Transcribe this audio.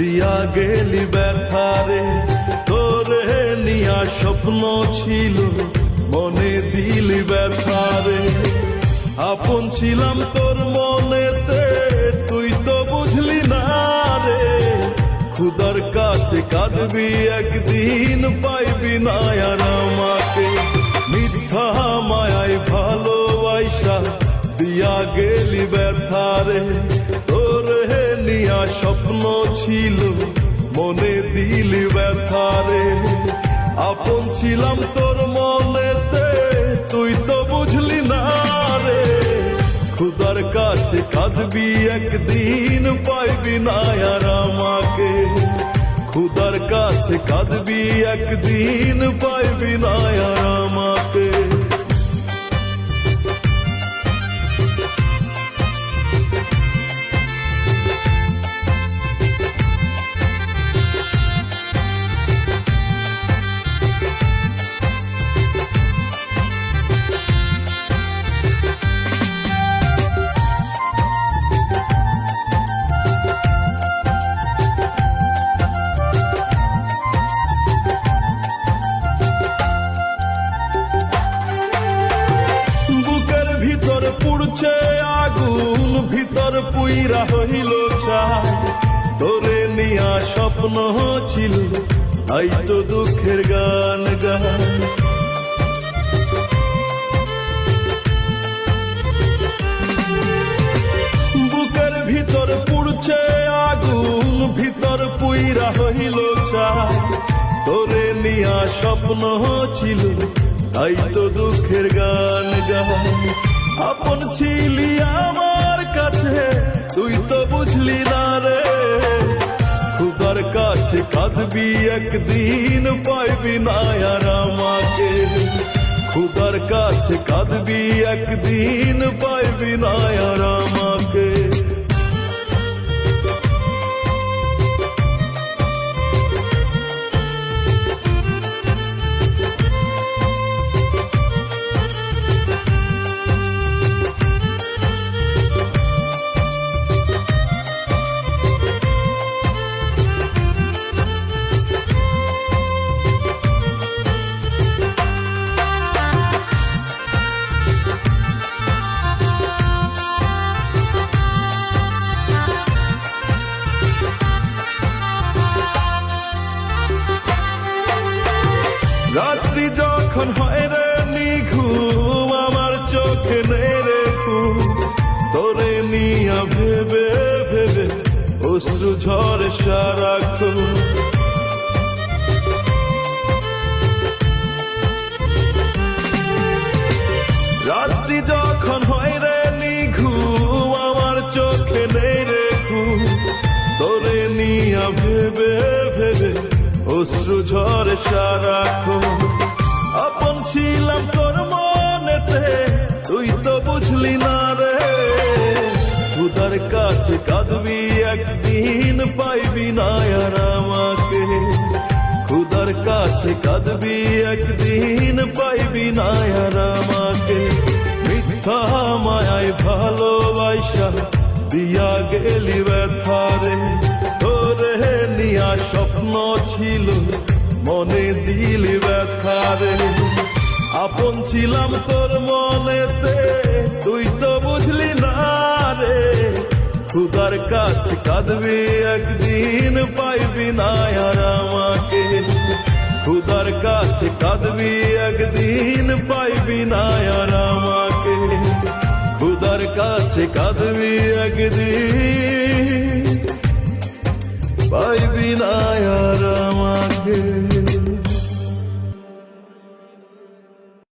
দিয়া গেলি ব্যথারে তোরে নিয়া স্বপ্ন ছিল, মনে দিলি ব্যথারে আপন ছিলাম তোর মনেতে, তুই তো বুঝলি না রে। খুদার কাছে কাঁদবি, একদিন পাইবি না আর আমাকে। মিথ্যা মায়ায় ভালোবাসা, দিয়া গেলি ব্যথারে ছিল, মনে দিলি ব্যথারে আপন ছিলাম তোর মনেতে, তুই তো বুঝলি না রে। খুদার কাছে কাঁদবি একদিন, পাইবি না আর আমাকে। খুদার কাছে কাঁদবি একদিন, পাইবি না আর আমাকে। ভিতর পুইরা হইল তোরে নিয়া স্বপ্ন ছিল, তাই তো দুঃখের গান গান বুকের ভিতর পুড়ছে আগুন, ভিতর পুইরা হইল তোরে নিয়া স্বপ্ন ছিল, তাই তো দুঃখের গান গান আপন ছিলি আমার কাছে, তুই তো বুঝলি না রে। খুদার কাছে কাঁদবি একদিন, পাইবি না আর আমাকে। খুদার কাছে কাঁদবি একদিন, পাইবি না আর রাত্রি যখন হয় রে নিঘুম, আমার চোখে নেই রে। তোরে নিয়া ভেবে ভেবে অশ্রু ঝরে সারাক্ষণ রাত্রি যখন হয় রে নিঘুম, আমার চোখে নেই রে। তোরে নিয়া ভেবে ভেবে অশ্রু ঝরে সারাক্ষণ আপন ছিলাম তোর মনেতে, তুই তো বুঝলি না রে। খুদার কাছে কাঁদবি একদিন, পাইবি না আর আমাকে। খুদার কাছে কাঁদবি একদিন, পাইবি না আর আমাকে। মিথ্যা মায়ায় ভালোবাসা, দিয়া গেলি ব্যথারে তোরে নিয়া স্বপ্ন ছিল, মনে দিলি ব্যথারে আপন ছিলাম তোর মনেতে, তুই তো বুঝলি না রে। খুদার কাছে কাঁদবি একদিন, পাইবি না আর আমাকে। খুদার কাছে কাঁদবি একদিন, পাইবি না আর আমাকে। খুদার কাছে কাঁদবি একদিন।